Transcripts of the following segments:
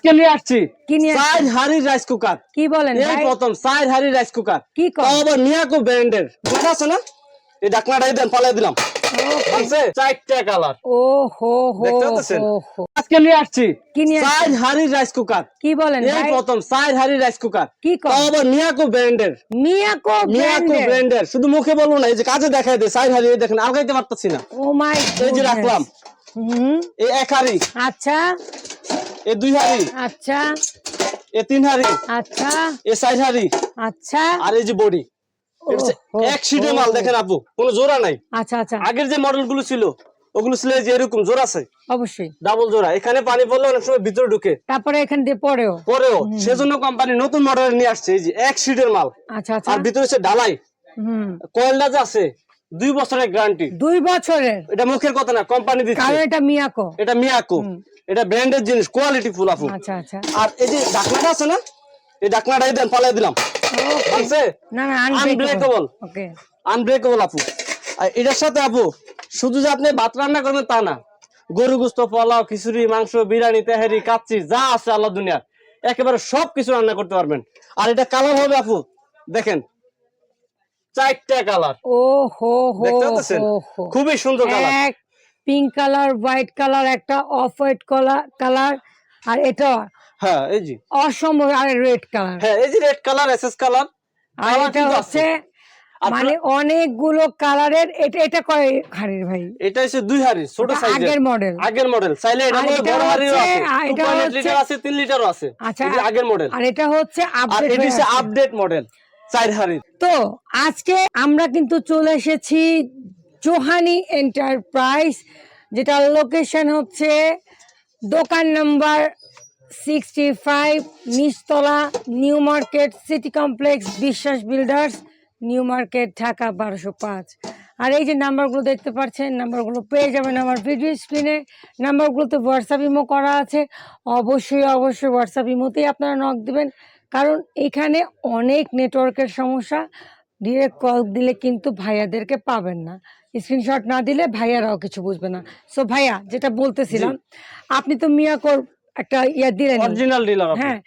আজকে নিয়ে আসছি। কি নিয়ে? হাড়ি রাইস কুকার। কি বলেন এই প্রথম সাইড হাড়ি রাইস কুকার। কি কর আবার মিয়াকো ব্র্যান্ডের। দেখা আছে না? এই ডাকনাটাই দেন পালাই দিলাম। আছে চারটা কালার। ও হো হো দেখতে পাচ্ছেন? হো হো। আজকে নিয়ে আসছি। কি নিয়ে আসছেন? হাড়ি রাইস কুকার। কি বলেন এই প্রথম সাইড হাড়ি রাইস কুকার। কি কর আবার মিয়াকো ব্র্যান্ডের। মিয়াকো মিয়াকো ব্র্যান্ডের? ব্র্যান্ডের। শুধু মুখে বলব না এই যে কাজে দেখাই দে সাইড হাড়ি দেখেন আগাইতে পারতাছি না। ও মাই এই যে রাখলাম। হুম। এই এক হাড়ি। আচ্ছা। এই দুই হাড়ি। আচ্ছা। এই তিন হাড়ি। আচ্ছা। এই সাইড হাড়ি। আচ্ছা। আর এই যে বডি এক মাল দেখেন আপু কোনো জোড়া নাই। আচ্ছা আচ্ছা। আগের যে মডেলগুলো ছিল ওগুলো ছিল যে এরকম জোড়া আছে। অবশ্যই। ডাবল জোড়া। এখানে পানি পড়লে অনেক সময় ভিতরে ঢুকে। তারপরে এখান দিয়ে পরেও। পরেও। সেজন্য কোম্পানি নতুন মডেল নিয়ে আসছে এই যে এক সিটের মাল। আচ্ছা আচ্ছা। আর ভিতরে হচ্ছে ডালাই হুম। কয়েলটা যে আছে দুই বছরের গ্যারান্টি দুই বছরের। এটা মুখের কথা না কোম্পানি দিচ্ছে। কারণ এটা মিয়াকো এটা মিয়াকো এটা ব্র্যান্ডের জিনিস কোয়ালিটি ফুল আপু আচ্ছা আচ্ছা। আর এই যে ঢাকনাটা আছে না এই ঢাকনাটাই দেন পালাই দিলাম। আছে? না না আনব্রেকেবল ওকে আনব্রেকেবল আপু আর এটার সাথে আপু শুধু যে আপনি ভাত রান্না করবেন তা না। গরু গুস্ত পোলাও খিচুড়ি মাংস বিরিয়ানি তেহারি কাচ্চি যা আছে আল্লাহ দুনিয়ার। একেবারে সব কিছু রান্না করতে পারবেন। আর এটা কালার হবে আপু দেখেন। চারটা কালার। ও হো হো খুবই সুন্দর কালার। এক পিঙ্ক কালার হোয়াইট কালার একটা অফ হোয়াইট কালার আর এটা হ্যাঁ এই জি অসম্ভব আর রেড কালার। হ্যাঁ এই যে রেড কালার এসএস কালার আর এটা হচ্ছে মানে অনেকগুলো কালারের এটা এটা কয় হাড়ির ভাই? এটা হচ্ছে দুই হাড়ি ছোট সাইজের আগের মডেল আগের মডেল চাইলে এটা আর মধ্যে বড় হাড়িও আছে। আর এটা লিটার আছে 3 লিটারও আছে। আচ্ছা, আগের মডেল আর এটা হচ্ছে আর আপডেট এটা হচ্ছে আপডেট মডেল চার হাড়ি তো আজকে আমরা কিন্তু চলে এসেছি জোহানি এন্টারপ্রাইজ, যেটার লোকেশন হচ্ছে দোকান নাম্বার সিক্সটি ফাইভ নিচতলা new market city complex Biswas builders, new market Dhaka বারোশো পাঁচ। আর এই যে নাম্বারগুলো দেখতে পাচ্ছেন, নাম্বারগুলো পেয়ে যাবেন আমার ভিডিও স্ক্রিনে। নাম্বারগুলোতে হোয়াটসঅ্যাপ ইমো করা আছে। অবশ্যই অবশ্যই হোয়াটসঅ্যাপ ইমোতেই আপনারা নক দিবেন। কারণ এখানে অনেক নেটওয়ার্কের সমস্যা। ডিরেক্ট কল দিলে কিন্তু ভাইয়াদেরকে পাবেন না। স্ক্রিনশট না দিলে ভাইয়ারাও কিছু বুঝবে না। সো ভাইয়া যেটা বলতেছিলাম আপনি তো মিয়াকোর একটা ইয়া দিলেন। অরিজিনাল ডিলার হ্যাঁ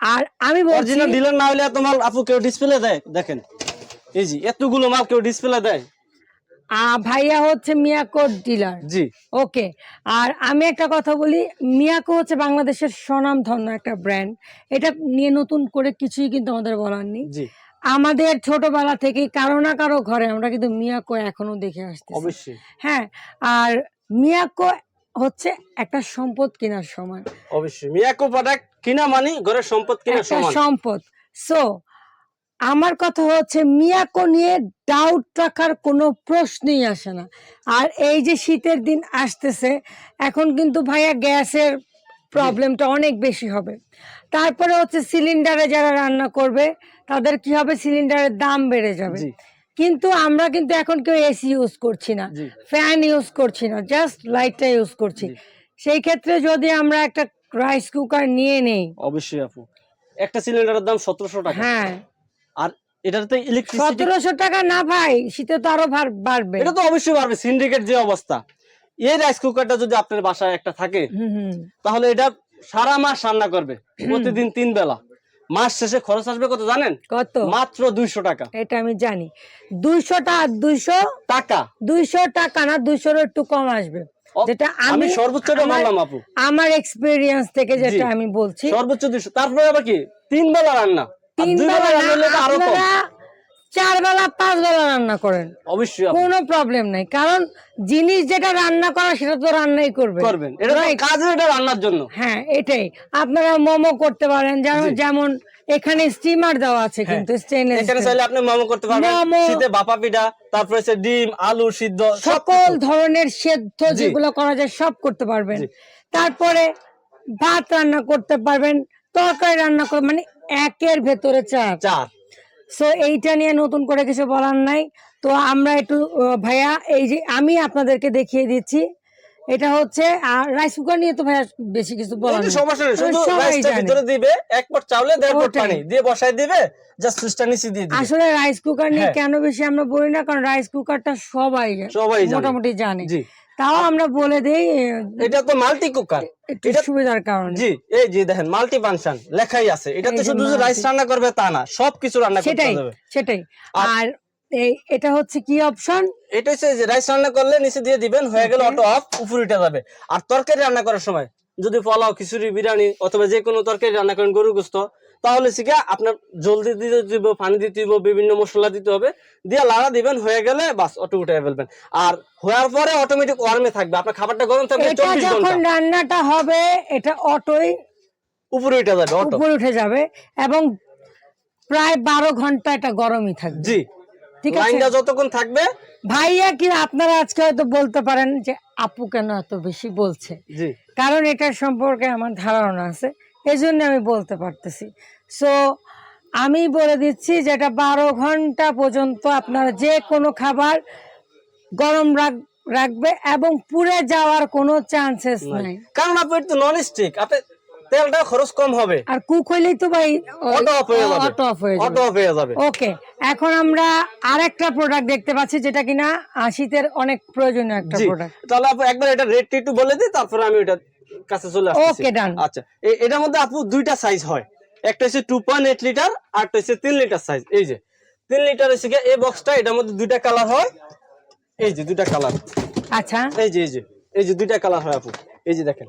আর আমি বলছি অরিজিনাল ডিলার না হলে তোমার আপু কেউ ডিসপ্লে দেয়? দেখেন এই জি এতগুলো মাল কেউ ডিসপ্লে দেয়? ভাইয়া হচ্ছে মিয়াকোর ডিলার। জি। ওকে আর আমি একটা কথা বলি মিয়াকো হচ্ছে বাংলাদেশের স্বনামধন্য একটা ব্র্যান্ড। এটা নিয়ে নতুন করে কিছুই কিন্তু আমাদের বলার নেই। জি। আমাদের ছোটবেলা থেকে কারও না কারও ঘরে আমরা কিন্তু মিয়াকো এখনও দেখে আসছি অবশ্যই। হ্যাঁ আর মিয়াকো হচ্ছে একটা সম্পদ কেনার সময় অবশ্যই। মিয়াকো প্রোডাক্ট কিনা মানে ঘরের সম্পদ কিনা একটা সমান। সম্পদ। সো আমার কথা হচ্ছে মিয়াকো নিয়ে ডাউট রাখার কোনো প্রশ্নই আসে না। আর এই যে শীতের দিন আসতেছে এখন কিন্তু ভাইয়া গ্যাসের প্রবলেমটা অনেক বেশি হবে। তারপরে হচ্ছে সিলিন্ডারে যারা রান্না করবে তাদের কি হবে? সিলিন্ডারের দাম বেড়ে যাবে। কিন্তু আমরা কিন্তু এখন কেউ এসি ইউজ করছি না ফ্যান ইউজ করছি না জাস্ট লাইটটা ইউজ করছি। সেই ক্ষেত্রে যদি আমরা একটা রাইস কুকার নিয়ে নেই। অবশ্যই আপু। একটা সিলিন্ডারের দাম সতেরোশো টাকা। হ্যাঁ। এটাতে ইলেকট্রিসিটি সতেরোশো টাকা না ভাই শীতে তো আরও বাড়বে। এটা তো অবশ্যই পারবে সিন্ডিকেট যে অবস্থা। এই রাইস কুকারটা যদি আপনার বাসায় একটা থাকে। তাহলে এটা সারা মাস রান্না করবে প্রতিদিন তিন বেলা। মাস শেষে খরচ আসবে কত জানেন? কত? মাত্র দুইশো টাকা। এটা আমি জানি। দুইশো টাকা দুইশো টাকা। দুইশো টাকা না দুইশোর একটু কম আসবে। যেটা আমি সর্বোচ্চটা বললাম আপু। আমার এক্সপিরিয়েন্স থেকে যেটা আমি বলছি সর্বোচ্চ দুইশো। তারপরে আবার কি? তিন বেলা রান্না। তিন বেলা রান্না হলে তো না, আরও কম। আপনারা চার বেলা পাঁচ বেলা রান্না করেন। অবশ্যই কোনো প্রবলেম নাই। কারণ জিনিস যেটা রান্না করা সেটা তো রান্নাই করবে করবেন। এটা তো এটা রান্নার জন্য। হ্যাঁ এটাই। আপনারা মোমো করতে পারেন যেমন যেমন এখানে স্টিমার দেওয়া আছে হ্যাঁ। কিন্তু স্টেনলেস এখানে চাইলে আপনি মোমো করতে পারবেন। শীতে পিঠা তারপরে হচ্ছে ডিম আলু সিদ্ধ সকল ধরনের সেদ্ধ যেগুলো করা যায় সব করতে পারবেন। তারপরে ভাত রান্না করতে পারবেন তরকারি রান্না করে মানে একের ভেতরে চার। চার। সো এইটা নিয়ে নতুন করে কিছু বলার নাই। তো আমরা একটু ভাইয়া এই যে আমি আপনাদেরকে দেখিয়ে দিচ্ছি। এটা হচ্ছে রাইস কুকার নিয়ে তো ভাইয়া বেশি কিছু বলার নেই। সমস্যা নেই শুধু রাইসটা ভিতরে দিবে এক পট চাউলে দেড় পট। পানি। দিয়ে বসাই দিবে জাস্ট সুইচটা নিচে দিয়ে দিবে। আসলে রাইস কুকার নিয়ে হ্যাঁ। কেন বেশি আমরা বলি না? কারণ রাইস কুকারটা সবাই সবাই মোটামুটি জানে। জি। তাও আমরা বলে দেই এটা তো মাল্টি কুকার এটা সুবিধার কারণে। জি এই যে দেখেন মাল্টি ফাংশন লেখাই আছে। এটাতে এই যে শুধু যে রাইস রান্না করবে তা না সবকিছু রান্না করতে সেটাই সেটাই। আর- এই এটা হচ্ছে কি অপশন এটা হচ্ছে যে রাইস রান্না করলে নিচে দিয়ে দিবেন হয়ে গেলে. অটো অফ উপরে উঠে যাবে। আর তরকারি রান্না করার সময় যদি পোলাও খিচুড়ি বিরিয়ানি অথবা যে কোনো তরকারি রান্না করেন গরু গোস্ত তাহলে শিখে আপনার জলদি দিতে দিব পানি দিতে দিব বিভিন্ন মশলা দিতে হবে দিয়ে লাড়া দিবেন হয়ে গেলে বাস অটো উঠে ফেলবেন। আর হওয়ার পরে অটোমেটিক ওয়ার্মে থাকবে। আপনার খাবারটা গরম থাকবে এটা চব্বিশ ঘণ্টা। যখন রান্নাটা হবে এটা অটোই উপরে উঠে যাবে অটো। উপরে উঠে যাবে এবং প্রায় বারো ঘণ্টা এটা গরমই থাকবে। জি। ঠিক আছে? লাইনটা যতক্ষণ থাকবে। ভাইয়া কি আপনারা আজকে হয়তো বলতে পারেন যে আপু কেন এত বেশি বলছে? জি। কারণ এটার সম্পর্কে আমার ধারণা আছে। এই জন্য আমি বলতে পারতেছি। সো আমি বলে দিচ্ছি যেটা বারো ঘণ্টা পর্যন্ত আপনারা যে কোনো খাবার গরম রাখ রাখবে এবং পুড়ে যাওয়ার কোনো চান্সেস নাই। কারণ আপনি তো নন স্টিক আপনি তেলটা খরচ কম হবে। আর কুক হইলেই তো ভাই অটো অফ হয়ে যাবে। অটো অফ হয়ে অটো যাবে অফ হয়ে যাবে। ওকে এখন আমরা আরেকটা প্রোডাক্ট দেখতে পাচ্ছি যেটা কিনা আহ, শীতের অনেক প্রয়োজনীয় একটা প্রোডাক্ট তাহলে একবার এটা রেটটা একটু বলে দিই তারপরে আমি ওটা কাছে চলে আসছি. আচ্ছা এটার মধ্যে আপু দুইটা সাইজ হয়। একটা হচ্ছে টু পয়েন্ট এইট লিটার আর একটা হচ্ছে তিন লিটার সাইজ এই যে তিন লিটার হচ্ছে গিয়ে এই বক্সটা এটার মধ্যে দুইটা কালার হয়। এই যে দুইটা কালার আচ্ছা। এই যে এই যে এই যে দুইটা কালার হয় আপু। এই যে দেখেন।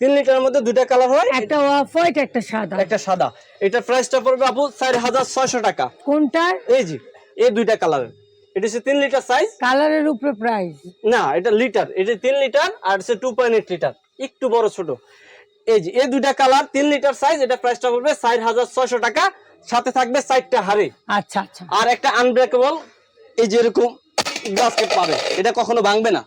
তিন লিটারের মধ্যে দুইটা কালার হয়। একটা অফ হোয়াইট একটা সাদা। একটা সাদা। এটার প্রাইসটা পড়বে আপু চার হাজার ছয়শো টাকা। কোনটার এই যে এই দুইটা কালারের এটা হচ্ছে তিন লিটার সাইজ কালারের উপরে প্রাইস না এটা লিটার এটা তিন লিটার আর হচ্ছে টু পয়েন্ট এইট লিটার একটু বড় ছোট। এই যে এই দুইটা কালার তিন লিটার সাইজ এটা প্রাইসটা পড়বে চার হাজার ছয়শো টাকা। সাথে থাকবে চারটা হাড়ি। আচ্ছা আচ্ছা। আর একটা আনব্রেকেবল এই যে এরকম বাস্কেট পাবে। এটা কখনো ভাঙবে না।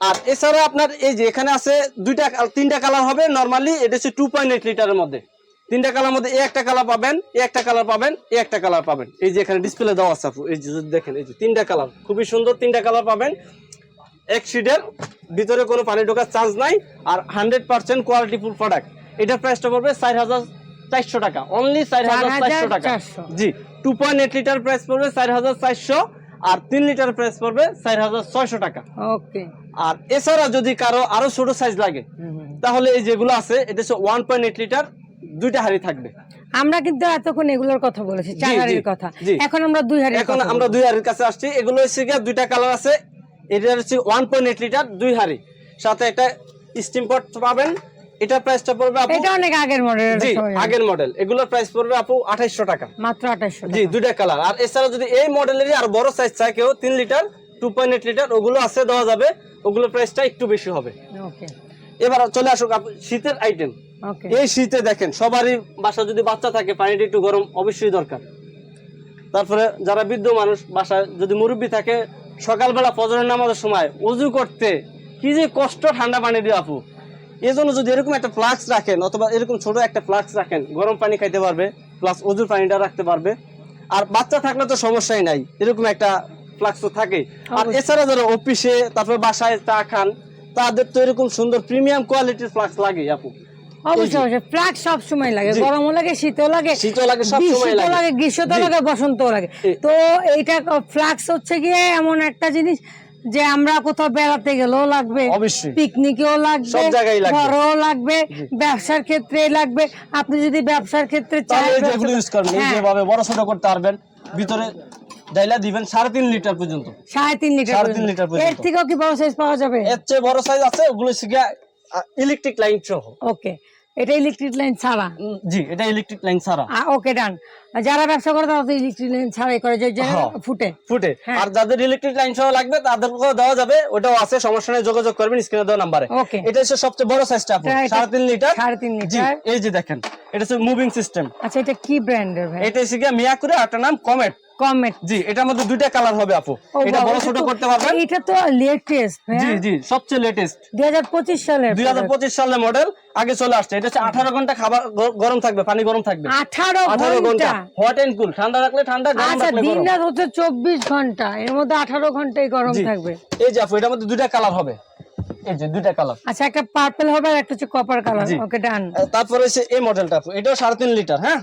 আর এছাড়া আপনার এই যে এখানে আছে দুইটা তিনটা কালার হবে নর্মালি এটা হচ্ছে টু পয়েন্ট এইট লিটারের মধ্যে। তিনটা কালার মধ্যে এই একটা কালার পাবেন এই একটা কালার পাবেন এই একটা কালার পাবেন। এই যে এখানে ডিসপ্লে দেওয়া আছে এই যে দেখেন এই যে তিনটা কালার খুবই সুন্দর তিনটা কালার পাবেন। এক শিটের ভিতরে কোনো পানি ঢোকার চার্জ নাই আর হান্ড্রেড পার্সেন্ট কোয়ালিটিফুল প্রোডাক্ট এটার প্রাইসটা পড়বে চার হাজার চারশো টাকা। অনলি চার হাজার চারশো টাকা। জি two point eight litre price পড়বে চার হাজার চারশো আর তিন লিটার প্রাইস পড়বে চার হাজার ছয়শো টাকা। ওকে আর এছাড়া যদি কারও আরও ছোট সাইজ লাগে তাহলে এই যেগুলো আছে এটা হচ্ছে ওয়ান পয়েন্ট এইট লিটার দুইটা হাড়ি থাকবে। আমরা কিন্তু এতক্ষণ এগুলোর কথা বলেছি চার হাড়ির কথা। এখন আমরা দুই হাড়ির এখন আমরা দুই হাড়ির কাছে আসছি। এগুলো হচ্ছে দুইটা কালার আছে এটা হচ্ছে ওয়ান পয়েন্ট এইট লিটার দুই হাড়ি। সাথে একটা স্টিম পট পাবেন। এটা প্রাইসটা পড়বে আপু এটা অনেক আগের মডেল জি আগের মডেল এগুলোর প্রাইস পড়বে আপু আঠাইশশো টাকা। মাত্র আঠাশশো জি দুইটা কালার আর এছাড়া যদি এই মডেলেরই আর বড় সাইজ চায় কেউ তিন litre two point eight litre ওগুলো আছে দেওয়া যাবে। ওগুলোর প্রাইসটা একটু বেশি হবে। ওকে। এবার চলে আসুক আপু, শীতের আইটেম ওকে। এই শীতে দেখেন সবারই বাসা যদি বাচ্চা থাকে পানিটা একটু গরম অবশ্যই দরকার। তারপরে যারা বৃদ্ধ মানুষ বাসায় যদি মুরব্বী থাকে সকালবেলা ফজরের নামাজের সময় উজু করতে কি যে কষ্ট ঠান্ডা পানি দিয়ে আপু। এই জন্য যদি এরকম একটা ফ্লাক্স রাখেন অথবা এরকম ছোট একটা ফ্লাক্স রাখেন গরম পানি খাইতে পারবে প্লাস অজুর পানিটা রাখতে পারবে। আর বাচ্চা থাকলে তো সমস্যাই নাই এরকম একটা ফ্লাক্স তো থাকেই। আর এছাড়া যারা অফিসে তারপর বাসায় চা খান তাদের তো এরকম সুন্দর প্রিমিয়াম কোয়ালিটির ফ্লাক্স লাগে আপু। অবশ্যই অবশ্যই ফ্ল্যাগ সব সময় লাগে। গরমও লাগে শীতও লাগে শীতও লাগে, সব সময় লাগে। লাগে গ্রীষ্মতে জি। লাগে বসন্তও লাগে তো এইটা ফ্লাক্স হচ্ছে গিয়ে এমন একটা জিনিস যে আমরা কোথাও বেড়াতে গেলেও লাগবে পিকনিকেও লাগবে। ঘরেও লাগবে ব্যবসার ক্ষেত্রে লাগবে আপনি যদি ব্যবসার ক্ষেত্রে হ্যাঁ, যেভাবে বড় ছোট করতে পারবেন ভিতরে ডাইলা দিবেন সাড়ে তিন লিটার পর্যন্ত সাড়ে তিন লিটার সাড়ে তিন লিটার পর্যন্ত। এর থেকেও কি বড় সাইজ পাওয়া যাবে এর চেয়ে বড় সাইজ আছে ওগুলো শিখে ইলেকট্রিক লাইন সহ। ওকে এটা ইলেকট্রিক লাইন ছাড়া? জি এটা ইলেকট্রিক লাইন ছাড়া। ওকে ডান যারা ব্যবসা করে তারা ইলেকট্রিক লাইন ছাড়াই করে যে হ্যাঁ। ফুটে। ফুটে। হ্যাঁ। আর যাদের ইলেকট্রিক লাইন সহ লাগবে তাদেরকেও দেওয়া যাবে ওটাও আছে সমস্যা নেই যোগাযোগ করবেন স্ক্রিনে দেওয়া নাম্বারে ওকে এটা হচ্ছে সবচেয়ে বড় সাইজটা আপু এটা- এটা- সাড়ে তিন লিটার। সাড়ে তিন লিটার। এই যে দেখেন এটা হচ্ছে মুভিং সিস্টেম আচ্ছা এটা কি ব্র্যান্ডের ভাই? এটা হচ্ছে মিয়াকুরে একটা নাম কমেট কমেট জি এটার মধ্যে দুইটা কালার হবে আপু। এটা বড় ছোট করতে পারবেন? এটা তো লেটেস্ট জি জি সবচেয়ে লেটেস্ট দুই হাজার পঁচিশ সালের দুই হাজার পঁচিশ সালের মডেল আগে চলে আসছে। এটা হচ্ছে আঠারো ঘণ্টা খাবার গরম থাকবে পানি গরম থাকবে। আঠারো আঠারো ঘণ্টা? ঘণ্টা হট এন্ড কুল ঠান্ডা রাখলে ঠান্ডা গরম আচ্ছা দিন গরম। রাত হচ্ছে চব্বিশ ঘণ্টা এর মধ্যে আঠারো ঘন্টাই গরম থাকবে। এই যে আপু এটার মধ্যে দুইটা কালার হবে। এই যে দুইটা কালার আচ্ছা একটা পার্পল হবে আর একটা হচ্ছে কপার কালার ওকে ডান তারপরে হচ্ছে এই মডেলটা আপু এটাও লিটার হ্যাঁ?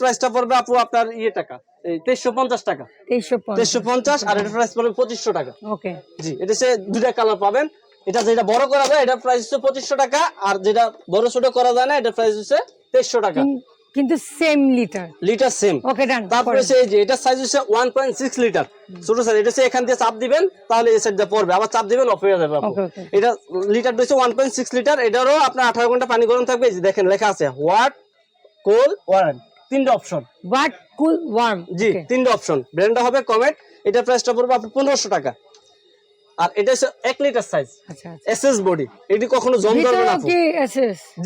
প্রাইসটা পড়বে আপু আপনার ইয়ে টাকা এই তেইশশো পঞ্চাশ টাকা। তেইশশো তেইশশো পঞ্চাশ আর এটার প্রাইস পড়বে পঁচিশশো টাকা। ওকে জি এটা সে দুইটা কালার পাবেন। এটা যেটা বড় করা যায় এটা প্রাইস হচ্ছে পঁচিশশো টাকা আর যেটা বড় ছোট করা যায় না এটা প্রাইস হচ্ছে তেইশশো টাকা। কিন্তু same litre litre same okay done তারপরে এই যে এটা সাইজ হচ্ছে ওয়ান পয়েন্ট সিক্স লিটার ছোট সাইজ এটা এখান দিয়ে চাপ দিবেন তাহলে এই সাইড দিয়ে পড়বে। আবার চাপ দিবেন অফ হয়ে যাবে. এটা লিটার হচ্ছে ওয়ান পয়েন্ট সিক্স লিটার এটারও আপনার আঠারো ঘণ্টা পানি গরম থাকবে। যে দেখেন লেখা আছে হোয়াট কোল ওয়ারেন্ট তিনটা অপশন বাট কুল ওয়ার্ম জি তিনটা অপশন ব্র্যান্ডটা হবে কমেট এটা প্রাইসটা পড়বে আপনার পনেরোশো টাকা। আর এটা হচ্ছে এক লিটার সাইজ এসএস বডি এটি কখনো জম ধরবে না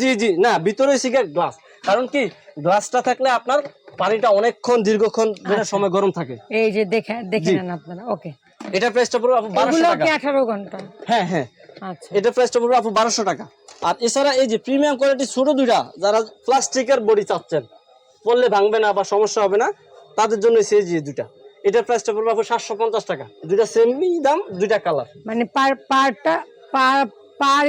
জি জি। না ভিতরে শিখে গ্লাস কারণ কি গ্লাসটা থাকলে আপনার পানিটা অনেকক্ষণ দীর্ঘক্ষণ ধরে আচ্ছা। সময় গরম থাকে। এই যে দেখে দেখে। নেন আপনারা ওকে। এটা প্রাইসটা পড়বে আপু বারোশো এগুলো টাকা। কি আঠারো ঘণ্টা? হ্যাঁ হ্যাঁ। আচ্ছা। এটা প্রাইসটা পড়বে আপু বারোশো টাকা। আর এছাড়া এই যে প্রিমিয়াম কোয়ালিটি ছোট দুইটা যারা প্লাস্টিকের বডি চাচ্ছেন পড়লে ভাঙবে না বা সমস্যা হবে না তাদের জন্য সেই যে দুইটা। এটার প্রাইসটা পড়বে আপু সাতশো পঞ্চাশ টাকা। দুইটা সেমই দাম দুইটা কালার মানে পার পারটা পার পার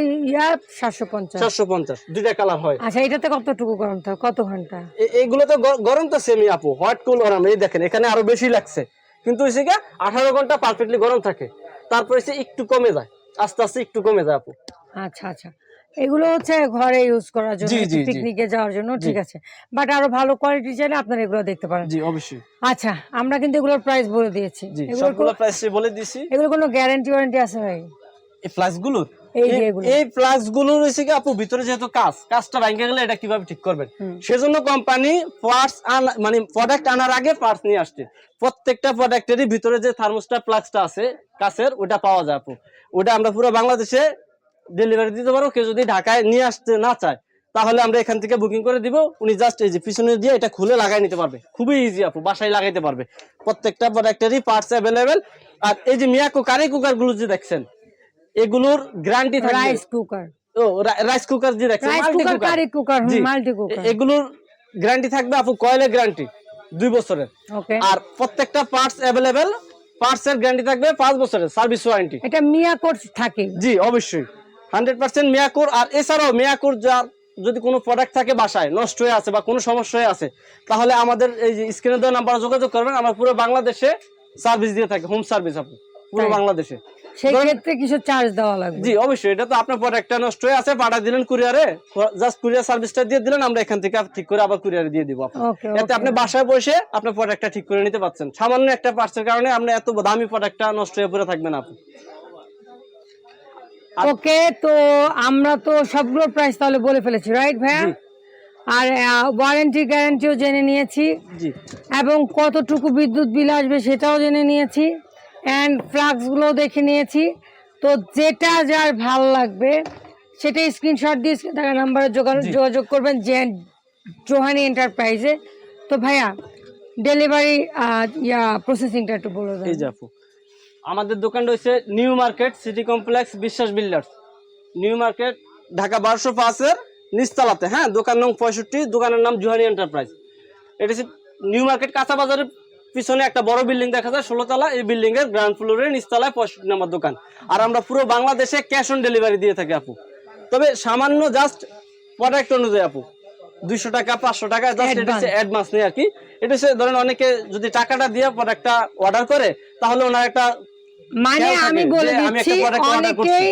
দুইটা কালার হয়। আচ্ছা এটাতে কতটুকু গরম থাকে? কত ঘণ্টা? এ- এগুলো তো গরম তো সেমি আপু হোয়াইট কুল গরম এই দেখেন এখানে আরও বেশি লাগছে। কিন্তু হচ্ছে কি আঠারো ঘণ্টা পারফেক্টলি গরম থাকে। তারপরে সে একটু কমে যায় আস্তে আস্তে একটু কমে যায় আপু। আচ্ছা আচ্ছা। এগুলো হচ্ছে ঘরে ইউজ করার জন্য। পিকনিকে যাওয়ার জন্য ঠিক আছে। বাট আরও ভালো কোয়ালিটি চাইলে আপনারা এগুলো দেখতে পারেন। জি অবশ্যই। আচ্ছা আমরা কিন্তু এগুলোর প্রাইস বলে দিয়েছি। এগুলোর প্রাইস বলে দিছি। এগুলোর কোনো গ্যারান্টি ওয়ারেন্টি আছে ভাই? এই গুলোর এই ফ্লাক্সগুলো রয়েছে কি আপু ভিতরে যেহেতু কাজ কাজটা ভেঙে গেলে এটা কীভাবে ঠিক করবেন? সেজন্য কোম্পানি পার্টস মানে প্রোডাক্ট আনার আগে পার্টস নিয়ে আসছে। প্রত্যেকটা প্রোডাক্টেরই ভিতরে যে থার্মোস্টার ফ্লাক্সটা আছে কাছের ওটা পাওয়া যায় আপু। ওটা আমরা পুরো বাংলাদেশে ডেলিভারি দিতে পারব। কেউ যদি ঢাকায় নিয়ে আসতে না চায় তাহলে আমরা এখান থেকে বুকিং করে দিব। উনি জাস্ট এই যে পিছনে দিয়ে এটা খুলে লাগাই নিতে পারবে। খুবই ইজি আপু বাসায় লাগাইতে পারবে। প্রত্যেকটা প্রোডাক্টেরই পার্টস অ্যাভেলেবেল আর এই যে মিয়াকো কারি কুকারগুলো যে দেখছেন এগুলোর গ্যারান্টি থাকবে। রাইস কুকার ও রাইস কুকার যে দেখছেন rice multi cooker curry cooker multi cooker এগুলোর গ্যারান্টি থাকবে আপু কয়েলের গ্যারান্টি দুই বছরের। ওকে আর প্রত্যেকটা পার্টস অ্যাভেলেবেল পার্টস এর গ্যারান্টি থাকবে পাঁচ বছরের সার্ভিস ওয়ারেন্টি এটা মিয়া কোর্স থাকে। জি অবশ্যই। হান্ড্রেড পার্সেন্ট মিয়াকুর আর এছাড়াও মিয়াকুর যা যদি কোনো প্রোডাক্ট থাকে বাসায় নষ্ট হয়ে আছে বা কোনো সমস্যা হয়ে আছে তাহলে আমাদের এই যে স্ক্রিনে দেওয়া নাম্বার যোগাযোগ করবেন আমরা পুরো বাংলাদেশে সার্ভিস দিয়ে থাকি হোম সার্ভিস আপু পুরো বাংলাদেশে। সেই ক্ষেত্রে কিছু চার্জ দেওয়া লাগবে। জি অবশ্যই। এটা তো আপনার প্রোডাক্টটা নষ্ট হয়ে আছে পাঠা দিলেন কুরিয়ারে। জাস্ট কুরিয়ার সার্ভিসটা দিয়ে দিলেন আমরা এখান থেকে ঠিক করে আবার কুরিয়ারে দিয়ে দিব এতে আপনি বাসায় বসে আপনার প্রোডাক্টটা ঠিক করে নিতে পারছেন। সামান্য একটা পার্টসের কারণে আপনি এত দামি প্রোডাক্টটা নষ্ট হয়ে পড়ে থাকবেন আপনি। ওকে তো আমরা তো সবগুলো প্রাইস তাহলে বলে ফেলেছি রাইট ভাইয়া? আর ওয়ারেন্টি গ্যারান্টিও জেনে নিয়েছি। এবং কতটুকু বিদ্যুৎ বিল আসবে সেটাও জেনে নিয়েছি। অ্যান্ড ফ্লাক্সগুলো দেখে নিয়েছি। তো যেটা যার ভালো লাগবে সেটা স্ক্রিনশট দিয়ে screen নাম্বারে যোগাযোগ করবেন যে জোহানি এন্টারপ্রাইজে তো ভাইয়া ডেলিভারি ইয়া প্রসেসিংটা একটু বলে দেন। আমাদের দোকানটা রয়েছে new market city complex Biswas builders new market Dhaka বারোশো পাঁচের নিচতলাতে। হ্যাঁ দোকান নং পঁয়ষট্টি দোকানের নাম জুহানি এন্টারপ্রাইজ এটা হচ্ছে নিউ মার্কেট কাঁচা বাজারের পিছনে একটা বড় বিল্ডিং দেখা যায় ষোলো তলা। এই বিল্ডিং এর গ্রাউন্ড ফ্লোরে নিচতলায় পঁয়ষট্টি নম্বর দোকান। আর আমরা পুরো বাংলাদেশে ক্যাশ অন ডেলিভারি দিয়ে থাকি আপু। তবে সামান্য জাস্ট প্রোডাক্ট অনুযায়ী আপু। দুইশো টাকা পাঁচশো টাকা জাস্ট এটা হচ্ছে অ্যাডভান্স নেই আর কি। এটা হচ্ছে ধরেন অনেকে যদি টাকাটা দিয়ে প্রোডাক্টটা অর্ডার করে তাহলে ওনার একটা মানে আমি বলে দিচ্ছি। অনেকেই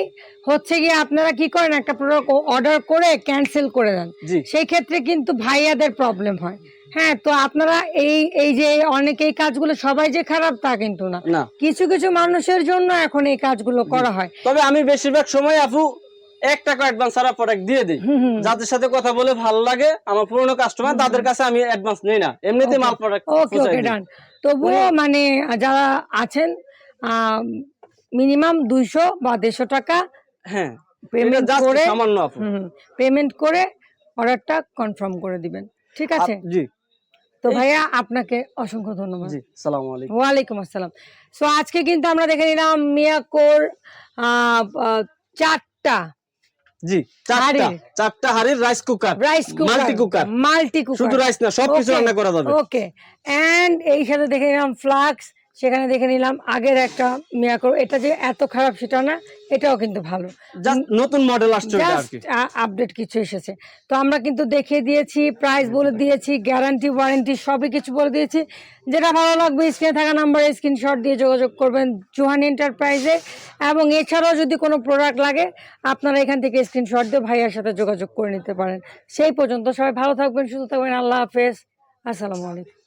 হচ্ছে গিয়ে আপনারা কি করেন একটা প্রোডাক্ট অর্ডার করে ক্যান্সেল করে দেন। সেই ক্ষেত্রে কিন্তু ভাইয়াদের প্রবলেম হয়। হ্যাঁ তো আপনারা এই এই যে অনেক এই কাজগুলো সবাই যে খারাপ তা কিন্তু না। কিছু কিছু মানুষের জন্য এখন এই কাজগুলো করা হয়। তবে আমি বেশিরভাগ সময় আপু এক টাকা অ্যাডভান্স ছাড়া প্রোডাক্ট দিয়ে দিই। যাদের সাথে কথা বলে ভালো লাগে আমার পুরনো কাস্টমার তাদের কাছে আমি অ্যাডভান্স নেই না। এমনিতে মাল প্রোডাক্ট ওকে ওকে ডান তবুও মানে যারা আছেন মিনিমাম দুইশো বা দেড়শো টাকা হ্যাঁ। পেমেন্ট করে সামান্য পেমেন্ট করে অর্ডারটা কনফার্ম করে দিবেন। ঠিক আছে? জি। তো ভাইয়া আপনাকে অসংখ্য ধন্যবাদ। জি আলাইকুম। ওয়ালাইকুম আসসালাম। সো আজকে কিন্তু আমরা দেখে নিলাম মিয়াকোর চারটা জি চারটা। চারটা হাড়ির rice cooker rice cooker multi cooker multi শুধু রাইস না সবকিছু রান্না করা যাবে। ওকে এন্ড এই সাথে দেখে নিলাম ফ্লাক্স সেখানে দেখে নিলাম আগের একটা মিয়াকো এটা যে এত খারাপ সেটা না এটাও কিন্তু ভালো। নতুন মডেল আসছে আপডেট কিছু এসেছে। তো আমরা কিন্তু দেখিয়ে দিয়েছি প্রাইস বলে দিয়েছি গ্যারান্টি ওয়ারেন্টি সবই কিছু বলে দিয়েছি। যেটা ভালো লাগবে স্ক্রিনে থাকা নাম্বারে স্ক্রিনশট দিয়ে যোগাযোগ করবেন জোহান এন্টারপ্রাইজে এবং এছাড়াও যদি কোনো প্রোডাক্ট লাগে আপনারা এখান থেকে স্ক্রিনশট দিয়ে ভাইয়ার সাথে যোগাযোগ করে নিতে পারেন। সেই পর্যন্ত সবাই ভালো থাকবেন সুস্থ থাকবেন। আল্লাহ হাফেজ। আসসালামু আলাইকুম।